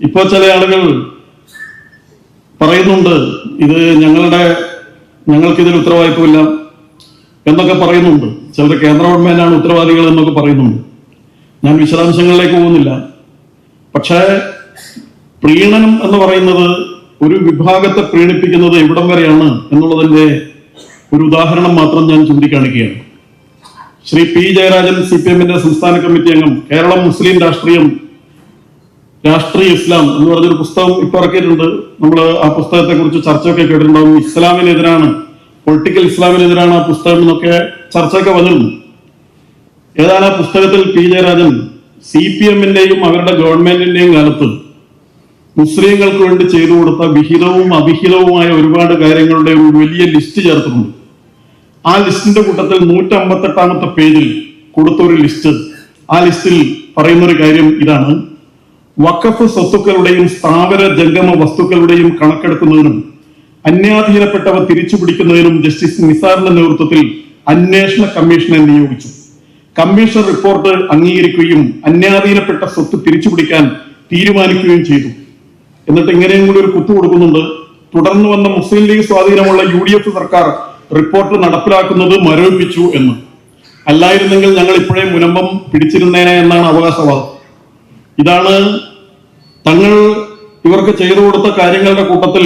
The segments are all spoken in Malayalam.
ഇപ്പോൾ ചില ആളുകൾ പറയുന്നുണ്ട് ഇത് ഞങ്ങളുടെ ഞങ്ങൾക്കിതിൽ ഉത്തരവാദിത്വമില്ല എന്നൊക്കെ പറയുന്നുണ്ട്. ചിലർ കേന്ദ്ര ഗവൺമെന്റാണ് ഉത്തരവാദികൾ എന്നൊക്കെ പറയുന്നുണ്ട്. ഞാൻ വിശദാംശങ്ങളിലേക്ക് പോകുന്നില്ല. പക്ഷേ പ്രീണനം എന്ന് പറയുന്നത് ഒരു വിഭാഗത്തെ പ്രീണിപ്പിക്കുന്നത് എവിടം വരെയാണ് എന്നുള്ളതിന്റെ ഒരു ഉദാഹരണം മാത്രം ഞാൻ ചൂണ്ടിക്കാണിക്കുകയാണ്. Shri P Jayarajan C P എമ്മിന്റെ സംസ്ഥാന കമ്മിറ്റി അംഗം കേരളം മുസ്ലിം രാഷ്ട്രീയം രാഷ്ട്രീയ ഇസ്ലാം എന്ന് പറഞ്ഞൊരു പുസ്തകം ഇപ്പൊ ഇറക്കിയിട്ടുണ്ട്. നമ്മൾ ആ പുസ്തകത്തെ കുറിച്ച് ചർച്ചയൊക്കെ കേട്ടിട്ടുണ്ടാവും. ഇസ്ലാമിനെതിരാണ് പൊളിറ്റിക്കൽ ഇസ്ലാമിനെതിരാണ് ആ പുസ്തകം എന്നൊക്കെ ചർച്ചയൊക്കെ വന്നിരുന്നു ഏതാണ് ആ പുസ്തകത്തിൽ പി ജയരാജൻ സി പി എമ്മിന്റെയും അവരുടെ ഗവൺമെന്റിന്റെയും കാലത്ത് മുസ്ലിങ്ങൾക്ക് വേണ്ടി ചെയ്തു കൊടുത്ത വിഹിതവും അവിഹിതവുമായ ഒരുപാട് കാര്യങ്ങളുടെ ഒരു വലിയ ലിസ്റ്റ് ചേർത്തിട്ടുണ്ട്. ആ ലിസ്റ്റിന്റെ കൂട്ടത്തിൽ നൂറ്റമ്പത്തെട്ടാമത്തെ പേജിൽ കൊടുത്ത ഒരു ലിസ്റ്റ്. ആ ലിസ്റ്റിൽ പറയുന്ന ഒരു കാര്യം ഇതാണ്. വഖഫ് സ്വത്തുക്കളുടെയും സ്ഥാപന ജംഗമ വസ്തുക്കളുടെയും കണക്കെടുക്കുന്നതിനും അന്യാധീനപ്പെട്ടവ തിരിച്ചുപിടിക്കുന്നതിനും ജസ്റ്റിസ് നിസാറിന്റെ നേതൃത്വത്തിൽ അന്വേഷണ കമ്മീഷനെ നിയോഗിച്ചു. കമ്മീഷൻ റിപ്പോർട്ട് അംഗീകരിക്കുകയും അന്യാധീനപ്പെട്ട സ്വത്ത് തിരിച്ചുപിടിക്കാൻ തീരുമാനിക്കുകയും ചെയ്തു. എന്നിട്ട് ഇങ്ങനെയും കൂടി ഒരു കുത്തു കൊടുക്കുന്നുണ്ട്. തുടർന്ന് വന്ന മുസ്ലിം ലീഗ് സ്വാധീനമുള്ള യു ഡി എഫ് സർക്കാർ റിപ്പോർട്ട് നടപ്പിലാക്കുന്നത് മരവിപ്പിച്ചു എന്ന്. അല്ലായിരുന്നെങ്കിൽ ഞങ്ങൾ ഇപ്പോഴേ മുനമ്പം പിടിച്ചിരുന്നേനെ എന്നാണ് അവകാശവാദം. ഇതാണ് തങ്ങൾ ഇവർക്ക് ചെയ്തു കൊടുത്ത കാര്യങ്ങളുടെ കൂട്ടത്തിൽ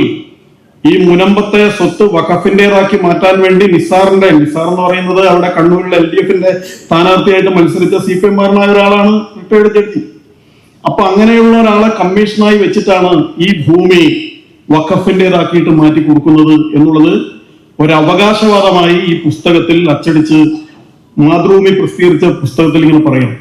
ഈ മുനമ്പത്തെ സ്വത്ത് വഖഫിന്റേതാക്കി മാറ്റാൻ വേണ്ടി നിസാറിന്റെ നിസാർ എന്ന് പറയുന്നത് അവിടെ കണ്ണൂരിലെ എൽ ഡി എഫിന്റെ സ്ഥാനാർത്ഥിയായിട്ട് മത്സരിച്ച സി പി എംമാരനായ ഒരാളാണ് റിട്ടയർഡ് ജഡ്ജി. അപ്പൊ അങ്ങനെയുള്ള ഒരാളെ കമ്മീഷനായി വെച്ചിട്ടാണ് ഈ ഭൂമി വഖഫിന്റേതാക്കിയിട്ട് മാറ്റി കൊടുക്കുന്നത് എന്നുള്ളത് ഒരു അവകാശവാദമായി ഈ പുസ്തകത്തിൽ അച്ചടിച്ച് മാതൃഭൂമി പ്രസിദ്ധീകരിച്ച പുസ്തകത്തിൽ ഇങ്ങനെ പറയാം